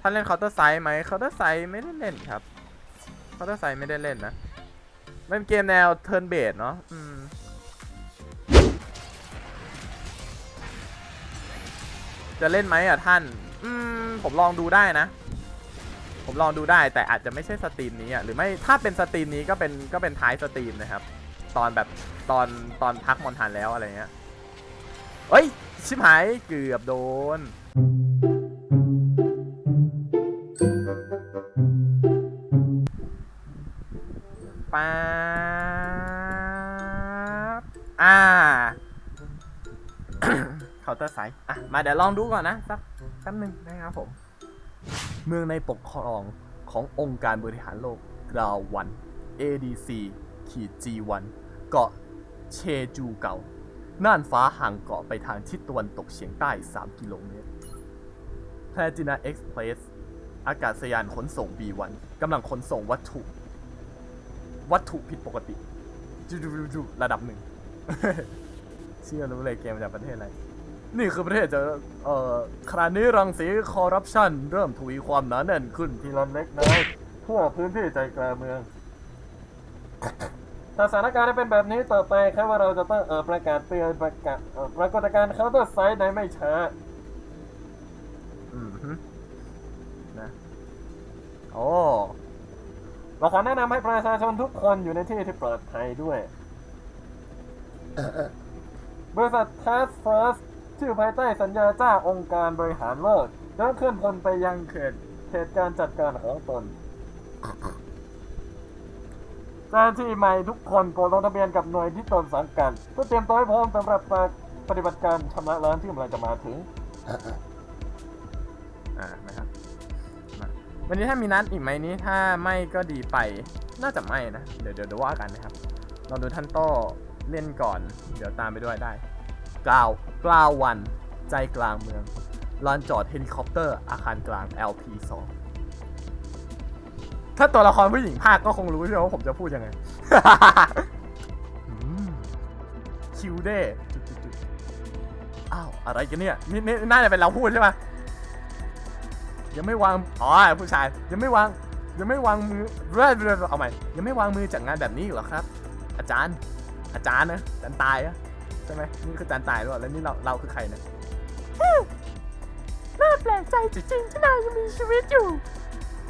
ท่านเล่นเคาน์เตอร์ไซด์ไหมเคาน์เตอร์ไซด์ไม่ได้เล่นครับเคาน์เตอร์ไซด์ไม่ได้เล่นนะมันเป็นเกมแนวเทิร์นเบสเนาะอืมจะเล่นไหมอะท่าน อืม ผมลองดูได้นะ ผมลองดูได้แต่อาจจะไม่ใช่สตรีมนี้อะหรือไม่ถ้าเป็นสตรีมนี้ก็เป็นก็เป็นท้ายสตรีมนะครับ ตอนแบบตอนตอนพักมอนทันแล้วอะไรเงี้ยเอ้ย ชิบหายเกือบโดน อ่าเคาน์เตอร์ไซส์อะ มาเดี๋ยวลองดูก่อนนะ สักแป๊บหนึงนะครับผม เมืองในปกครองขององค์การบริหารโลกกราววัน ADC ขีด G1 เกาะเชจูเก่า น่านฟ้าห่างเกาะไปทางทิศตะวันตกเฉียงใต้ 3 กิโลเมตรแพลจินาเอ็กซ์เพรสอากาศยานขนส่ง B1 กำลังขนส่งวัตถุ วัตถุผิดปกติจุๆๆๆระดับหนึ่งเชื่อรู้เลยเกมมาจากประเทศอะไร นี่คือประเทศจะเอ่อขณะนี้รังสีคอร์รัปชันเริ่มทวีความหนาแน่นขึ้นทีละเล็กน้อยทั่วพื้นที่ใจกลางเมือง ถ้าสถานการณ์เป็นแบบนี้ต่อไปครับว่าเราจะต้องเออประกาศเตือนประกาศเอ่อปรากฏการณ์เคาน์เตอร์ไซด์ในไม่ช้า อืมฮึนะ โอ้ เราขอแนะนำให้ประชาชนทุกคนอยู่ในที่ที่ปลอดภัยด้วย บริษัท Task Force ที่อยู่ภายใต้สัญญาจ้าองค์การบริหารโลกจะเคลื่อนพลไปยังเขตเขตการจัดการของตนเจ้าหน้าที่ใหม่ทุกคนโปรดลงทะเบียนกับหน่วยที่ตนสังกัดเพื่อเตรียมตัวให้พร้อมสำหรับปฏิบัติการชำระล้างที่กำลังจะมาถึง อ่านะครับ วันนี้ถ้ามีนัดอีกไหมนี้ถ้าไม่ก็ดีไป น่าจะไม่นะ เดี๋ยวเดี๋ยวเดี๋ยวว่ากันนะครับลองดูท่านโต้เล่นก่อน เดี๋ยวตามไปด้วยได้กล่าวกล่าววันใจกลางเมืองลานจอดเฮลิคอปเตอร์อาคารกลาง LP2 ถ้าตัวละครผู้หญิงภาคก็คงรู้ใช่ไหมว่าผมจะพูดยังไง คิวเด้อ้าว อะไรกันเนี่ย นี่นี่น่าจะเป็นเราพูดใช่ปะ ยังไม่วางอ๋อผู้ชายยังไม่วางยังไม่วางมือเรื่อยๆเอาใหม่ยังไม่วางมือจากงานแบบนี้อีกเหรอครับ อาจารย์ อาจารย์นะอาจารย์ตายอะใช่ไหมนี่คืออาจารย์ตายหรือเปล่าแล้วนี่เราเราคือใครนะน่าแปลกใจจริงๆที่นายยังมีชีวิตอยู่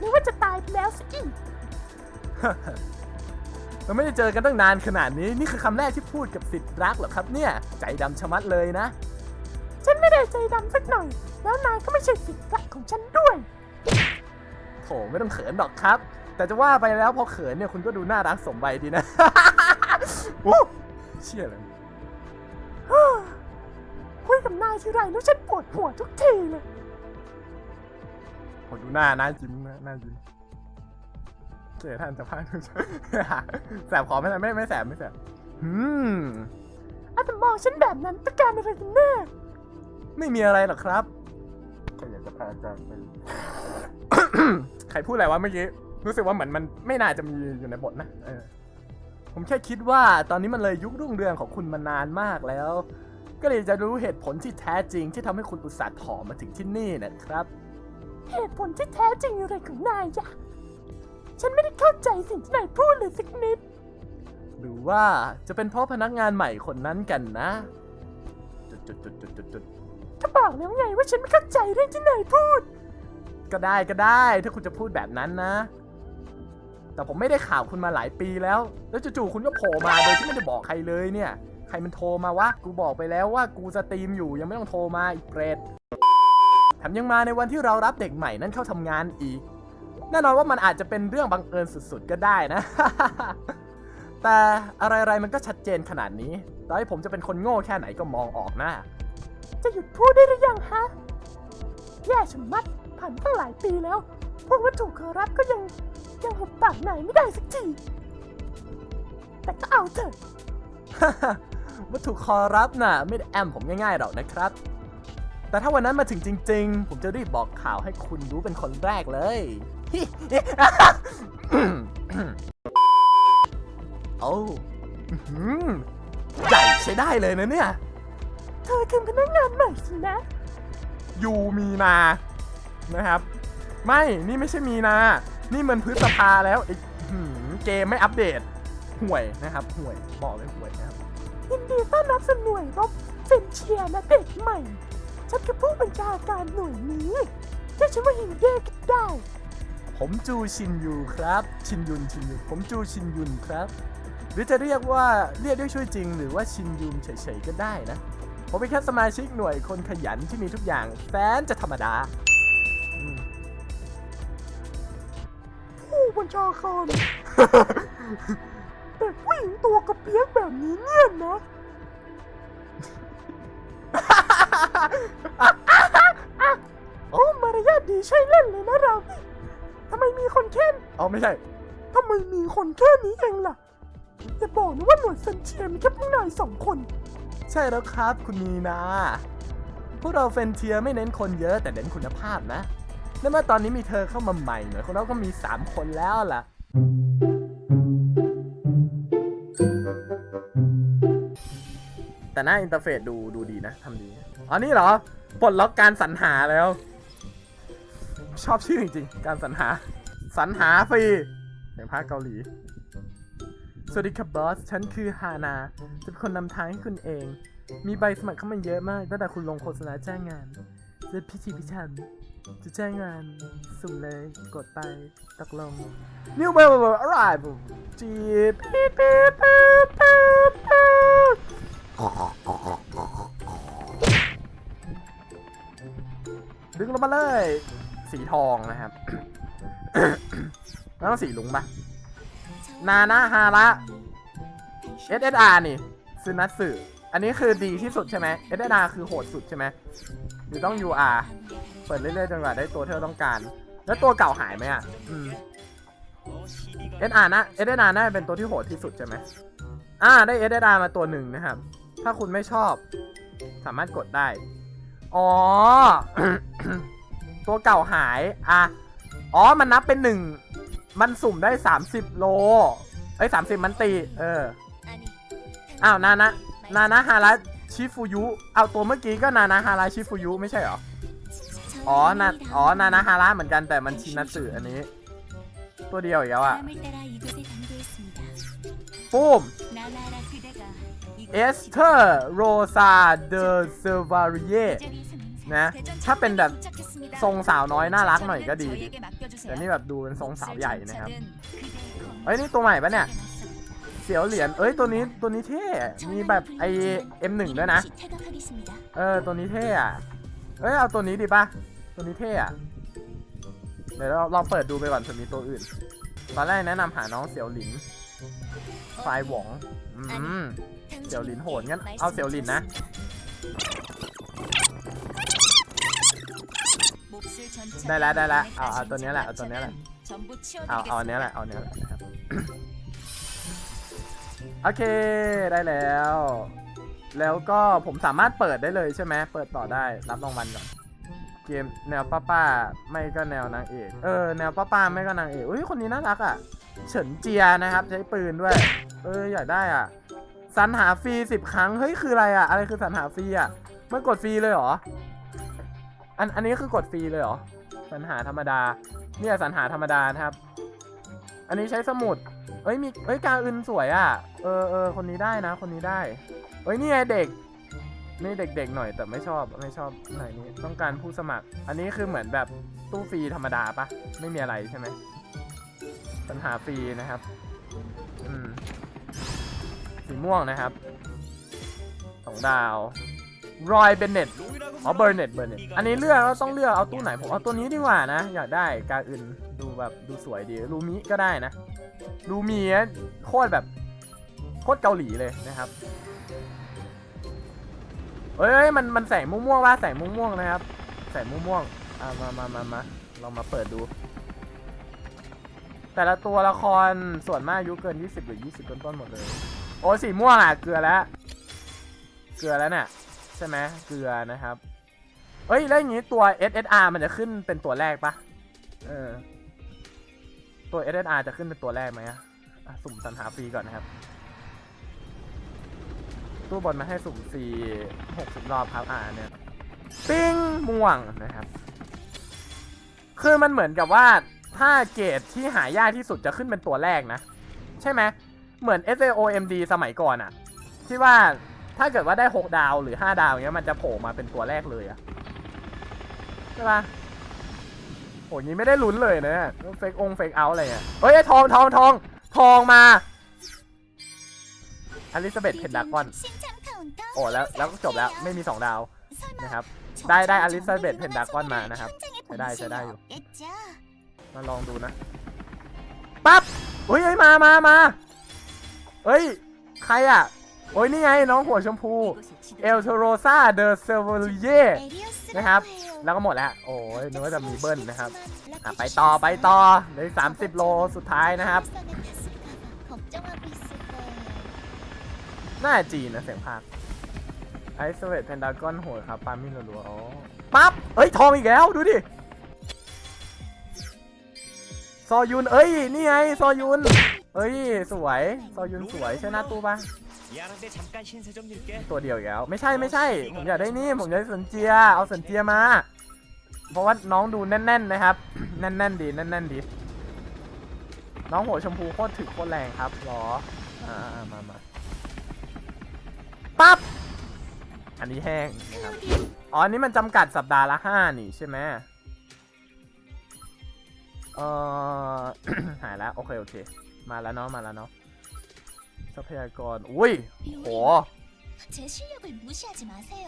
นึกว่าจะตายไปแล้วสิอีกเราไม่ได้เจอกันตั้งนานขนาดนี้ นี่คือคำแรกที่พูดกับสิทธิ์รักเหรอครับเนี่ย ใจดำชะมัดเลยนะ ฉันไม่ได้ใจดำสักหน่อย แล้วนายก็ไม่ใช่สิทธิ์รักของฉันด้วย โถไม่ต้องเขินดอกครับ แต่จะว่าไปแล้วพอเขินเนี่ยคุณก็ดูน่ารักสมวัยดีนะ โอ้เชี่ยเลยคุยกับนายทีไรแล้วฉันปวดหัวทุกทีเลยผมดูหน้าหน้ายิ้มนะหน้ายิ้มโอเคท่านจะพาดแสบขอไม่ไม่ไม่แสบไม่แสบ อืมอาจจะมองฉันแบบนั้นต้องการอะไรกันแน่ ไม่มีอะไรหรอกครับแค่อยากจะพาอาจารย์ไปใครพูดอะไรวะเมื่อกี้ รู้สึกว่าเหมือนมันไม่น่าจะมีอยู่ในบทนะ เออ ผมแค่คิดว่าตอนนี้มันเลยยุครุ่งเรืองของคุณมานานมากแล้ว ก็เลยจะรู้เหตุผลที่แท้จริงที่ทำให้คุณอุตส่าห์ถอมาถึงที่นี่นะครับ เหตุผลที่แท้จริงอะไรของนายอะฉันไม่ได้เข้าใจสิ่งที่นายพูดเลยสักนิด หรือว่าจะเป็นเพราะพนักงานใหม่คนนั้นกันนะ จุดจุดจุดจุดจุดจุด ก็บอกแล้วไงว่าฉันไม่เข้าใจเรื่องที่นายพูด ก็ได้ก็ได้ ถ้าคุณจะพูดแบบนั้นนะ แต่ผมไม่ได้ข่าวคุณมาหลายปีแล้ว แล้วจู่ๆคุณก็โผล่มาโดยที่ไม่ได้บอกใครเลยเนี่ย ใครมันโทรมาวะ กูบอกไปแล้วว่ากูสตรีมอยู่ยังไม่ต้องโทรมาอีกเปรตแถมยังมาในวันที่เรารับเด็กใหม่นั้นเข้าทำงานอีก แน่นอนว่ามันอาจจะเป็นเรื่องบังเอิญสุดๆก็ได้นะ แต่อะไรๆมันก็ชัดเจนขนาดนี้ต่อให้ผมจะเป็นคนโง่แค่ไหนก็มองออกนะ จะหยุดพูดได้หรือยังฮะ แย่ชะมัดผ่านตั้งหลายปีแล้ว พวกวัตถุขอรับก็ยังยังหุบปากนายไม่ได้สักที แต่ก็เอาเถอะ วัตถุคอรับน่ะ ไม่ได้แอมผมง่ายๆหรอกนะครับ แต่ถ้าวันนั้นมาถึงจริง ๆ ผมจะรีบบอกข่าวให้คุณรู้เป็นคนแรกเลย โอ้อื้อหือใหญ่ใช้ได้เลยนะเนี่ย เธอคือพนักงานใหม่สินะ ยูมีนานะครับ ไม่นี่ไม่ใช่มีนา นี่มันพฤษภาแล้วไอ้หืมเกมไม่อัปเดตห่วยนะครับห่วยบอกเลยห่วยนะครับ ยินดีต้อนรับสู่หน่วยรบเฟนเชียร์และเด็กใหม่ ฉันคือผู้บัญชาการหน่วยนี้เรียกฉันว่าหินเย่ก็ได้ ผมจูชินยูครับ ชินยุนชินยุนผมจูชินยุนครับ หรือจะเรียกว่าเรียกด้วยช่วยจริง หรือว่าชินยุนเฉยๆก็ได้นะ ผมเป็นแค่สมาชิกหน่วยคนขยันที่มีทุกอย่างแสนจะธรรมดาอืมผู้บัญชาการแต่ผู้หญิงตัวกระเปียกแบบนี้เนี่ยนะโอ้มารยาทดีใช่เล่นเลยนะเรานี่ทำไมมีคนแค่เอาไม่ใช่ทำไมมีคนแค่นี้เองล่ะอย่าบอกนะว่าหน่วยเซนเชียร์มีแค่พวกนายสองคน ใช่แล้วครับคุณมีนา พวกเราเฟนเทียไม่เน้นคนเยอะแต่เน้นคุณภาพนะ และเมื่อตอนนี้มีเธอเข้ามาใหม่หน่วยของเราก็มี 3 คนแล้วล่ะ แต่หน้าอินเทอร์เฟซดูดูดีนะทำดี อ๋อนี่เหรอ ปลดล็อกการสรรหาแล้ว ชอบชื่อจริงๆ การสรรหา สรรหาฟรีอย่างภาคเกาหลี สวัสดีครับบอส ฉันคือฮานา จะเป็นคนนำทางให้คุณเอง มีใบสมัครเข้ามาเยอะมากตั้งแต่คุณลงโฆษณาแจ้งงานจะพิธีพิถัน จะแจ้งงาน สุ่มเลย กดไปตกลง New b e l arrival จีบปี๊ดปี๊ดปี๊ดปี๊ดปี๊ดดึงลงมาเลย สีทองนะครับ แล้วสีลุงปะ นานะฮาระ SSR นี่ซึนัตสึอันนี้คือดีที่สุดใช่ไหม SSR คือโหดสุดใช่ไหมหรือต้อง UR เปิดเรื่อยๆจนกว่าได้ตัวที่เราต้องการ แล้วตัวเก่าหายไหมอะอืม SR นะ SSR น่าจะเป็นตัวที่โหดที่สุดใช่ไหมอ่าได้ SSR มาตัวหนึ่งนะครับ ถ้าคุณไม่ชอบ สามารถกดได้ อ๋อ ตัวเก่าหาย อะ อ๋อ มันนับเป็นหนึ่ง มันสุ่มได้ 30 โลเอ้ย30มันตี เออ อ้าว นานะ นานะฮาระชิฟูยุ เอาตัวเมื่อกี้ก็นานะฮาระชิฟูยุไม่ใช่เหรอ อ๋อ นา อ๋อ นานะฮาระเหมือนกันแต่มันชินัตสึอันนี้ ตัวเดียวอีกแล้วอะปุ้มเอสเทอร์โรซาเดอเซอร์วาริเย นะถ้าเป็นแบบทรงสาวน้อยน่ารักหน่อยก็ดีดิแต่นี่แบบดูเป็นทรงสาวใหญ่นะครับเอ้ยนี่ตัวใหม่ปะเนี่ยเสียวเหรียญเอ้ยตัวนี้ตัวนี้เท่ มีแบบไอเอ็มหนึ่งด้วยนะ เออตัวนี้เท่อะเอ้ยเอาตัวนี้ดีป่ะ ตัวนี้เท่อะเดี๋ยวเราลองเปิดดูไปก่อนเผื่อมีตัวอื่น ตอนแรกแนะนำหาน้องเสียวหลินไฟหวงอืมเสี่ยวหลินโหดงั้นเอาเสี่ยวหลินนะ ได้แล้วได้แล้วเอาเอาตัวนี้แหละเอาตัวนี้แหละเอาเอาเนี้ยแหละเอาเนี้ยแหละครับโอเคได้แล้ว แล้วก็ผมสามารถเปิดได้เลยใช่ไหมเปิดต่อได้รับรางวัลก่อนเกมแนวป้าป้าไม่ก็แนวนางเอกเออแนวป้าป้าไม่ก็นางเอกอุ้ยคนนี้น่ารักอะเฉินเจียนะครับใช้ปืนด้วย เอออยากได้อะสรรหาฟรีสิบครั้งเฮ้ยคืออะไรอะอะไรคือสรรหาฟรีอะเมันกดฟรีเลยเหรอ อันอันนี้คือกดฟรีเลยเหรอสรรหาธรรมดา เนี่ยสรรหาธรรมดานะครับ อันนี้ใช้สมุด เอ้ยมีเอ้ยกาอึนสวยอะ เออเออคนนี้ได้นะ คนนี้ได้ เอ้ยนี่ไงเด็ก นี่เด็กๆหน่อยแต่ไม่ชอบไม่ชอบไหนนี้ต้องการผู้สมัคร อันนี้คือเหมือนแบบตู้ฟรีธรรมดาปะไม่มีอะไรใช่ไหมปัญหาฟรีนะครับ อืมสีม่วงนะครับสองดาว รอยเบนเน็ตอ๋อเบอร์เน็ตเบอร์เน็ตอันนี้เลือกแล้วต้องเลือกเอาตู้ไหนผมเอาตัวนี้ดีกว่านะ อยากได้กาอื่นดูแบบดูสวยดีรูมิก็ได้นะรูมีโคตรแบบโคตรเกาหลีเลยนะครับเอ้ยมันมันแสงม่วงๆว่าแสงม่วงๆนะครับแสงม่วงๆอ่ามามามามาลองมาเปิดดู แต่ละตัวละครส่วนมากอายุเกิน 20 หรือ 20 ต้นต้นๆหมดเลย โอ้สีม่วงอะเกลือแล้ว เกลือแล้วเนี่ย ช่ไหมเกลือนะครับเอ้ยแล้วอย่างนี้ตัว SSR มันจะขึ้นเป็นตัวแรกปะเออตัว SSR จะขึ้นเป็นตัวแรกไหมอะอะสุ่มสรรหาฟรีก่อนนะครับ ตู้บอลมาให้สุ่มฟรี60รอบครับอ่าเนี่ยปิ้งม่วงนะครับ คือมันเหมือนกับว่าถ้าเกรดที่หายากที่สุดจะขึ้นเป็นตัวแรกนะ ใช่ไหมเหมือน SAOMD สมัยก่อนอะที่ว่า ถ้าเกิดว่าได้ 6 ดาวหรือ 5 ดาวเงี้ยมันจะโผล่มาเป็นตัวแรกเลยอะใช่ปะโหนี้ไม่ได้ลุ้นเลยนะเฟกองเฟกเอาอะไรเงี้ยเฮ้ยไอทองทองทองทองมาอลิซาเบธเพนดากอนโอ้แล้วแล้วจบแล้วไม่มี 2 ดาวนะครับได้ได้อลิซาเบธเพนดากอนมานะครับใช้ได้ใช้ได้อยู่มาลองดูนะปั๊บเฮ้ยเฮ้ยมามามาเฮ้ยใครอะ โอ้ยนี่ไงน้องหัวชมพูเอลโทโรซาเดอเซเวเยนะครับ แล้วก็หมดแล้ว โอ้ยนึกว่าจะมีเบิ้ลนะครับไปต่อไปต่อเหลย30โลสุดท้ายนะครับน่าจีนนะเสียงภาคไอซ์เวทเพนดากอนโหดครับปามินรัวอ๋อปั๊บเอ้ย ทองอีกแล้ว ดูดิ ซอยุน เอ้ย นี่ไง ซอยุน เอ้ย สวย ซอยุนสวย ใช่หน้าตู้ปะ 미안한데 잠깐 신세 좀 줄게. ตัวเดียวอีกแล้ว ไม่ใช่ไม่ใช่ ผมอยากได้นี่ ผมอยากได้สันเจีย เอาสันเจียมา เพราะว่าน้องดูแน่น ๆ นะครับ แน่น ๆ ดี แน่น ๆ ดี น้องหัวชมพูโคตรถึกโคตรแรงครับหรอ อ่ามามาปั๊บ อันนี้แห้งนะครับ อ๋อ อันนี้มันจำกัดสัปดาห์ละห้านี่ใช่ไหมเออ หายแล้ว โอเค โอเค มาแล้วเนาะ มาแล้วเนาะ ทรัพยากร อุ้ย โห 제 실력을 무시하지 마세요.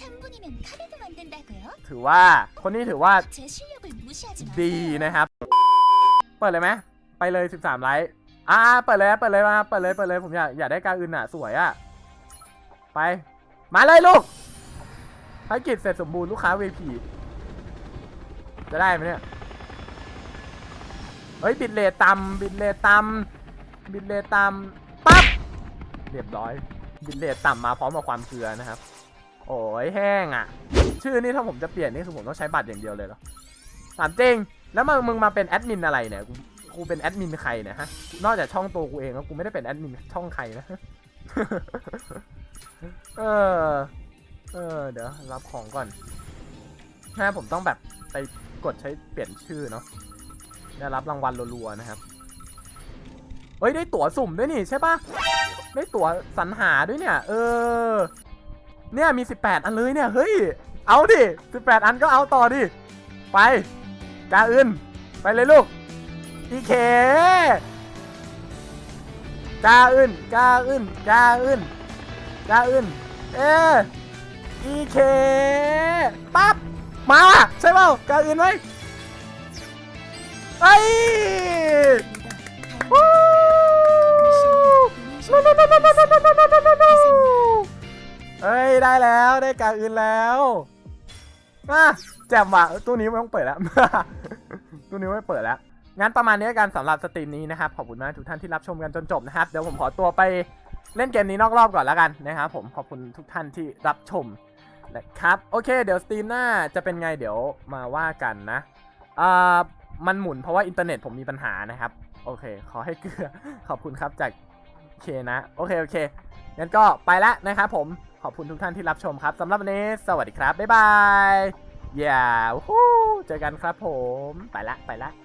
3분이면 카드도 만든다고요? ถือว่า คนนี้ถือว่า 제 실력을 무시하지 ดี 마세요. นะครับ เปิดเลยไหม ไปเลย 13 ไลค์อ่า เปิดเลยนะเปิดเลยมา เปิดเลย เปิดเลย ผมอยาก อยากได้การอื่นอ่ะ สวยอ่ะ ไป มาเลยลูกภารกิจเสร็จสมบูรณ์ลูกค้า VP จะได้ไหมเนี่ย เฮ้ย บิดเลทต่ำบิดเลทต่ำบิดเลทต่ำปั๊บ เรียบร้อยบิดเลทต่ำมาพร้อมกับความเกลือนะครับ โอ้ยแห้งอะ ชื่อนี่ถ้าผมจะเปลี่ยนนี่คือผมต้องใช้บัตรอย่างเดียวเลยเหรอถามจริง แล้วมึงมึงมาเป็นแอดมินอะไรเนี่ยกูกูเป็นแอดมินใครเนี่ยฮะ นอกจากช่องตัวกูเองแล้วกูไม่ได้เป็นแอดมินช่องใครนะ เออ เออ เดี๋ยวรับของก่อนถ้าผมต้องแบบไปกดใช้เปลี่ยนชื่อเนาะได้รับรางวัลรัวๆนะครับ ฮ้ยได้ตั๋วสุ่มด้วยนี่ใช่ปะได้ตั๋วสรรหาด้วยเนี่ย เออ เนี่ยมี 18 อันเลยเนี่ย เฮ้ย เอาดิ 18 อันก็เอาต่อดิ ไปกาอื่น ไปเลยลูก อีเคกาอื่นกาอื่นกาอื่นกาอื่น เอออีเคปั๊บ มาวะใช่เปล่ากาอื่นไหมไอ้ย เอ้ยได้แล้วได้กาอื่นแล้วมาแจ่มว่ะตู้นี้ไม่ต้องเปิดแล้ว ตู้นี้ไม่เปิดแล้ว งั้นประมาณนี้กันสำหรับสตรีมนี้นะครับ ขอบคุณมากทุกท่านที่รับชมกันจนจบนะครับ เดี๋ยวผมขอตัวไปเล่นเกมนี้นอกรอบก่อนแล้วกันนะครับผม ขอบคุณทุกท่านที่รับชมนะครับ โอเค เดี๋ยวสตรีมหน้าจะเป็นไงเดี๋ยวมาว่ากันนะอ่ามันหมุนเพราะว่าอินเทอร์เน็ตผมมีปัญหานะครับ โอเค ขอให้เกลือ ขอบคุณครับจาก เคนะ โอเค โอเค งั้นก็ไปละนะครับผม ขอบคุณทุกท่านที่รับชมครับสำหรับวันนี้ สวัสดีครับ บ๊ายบาย อย่าหูเจอกันครับผม ไปละ ไปละ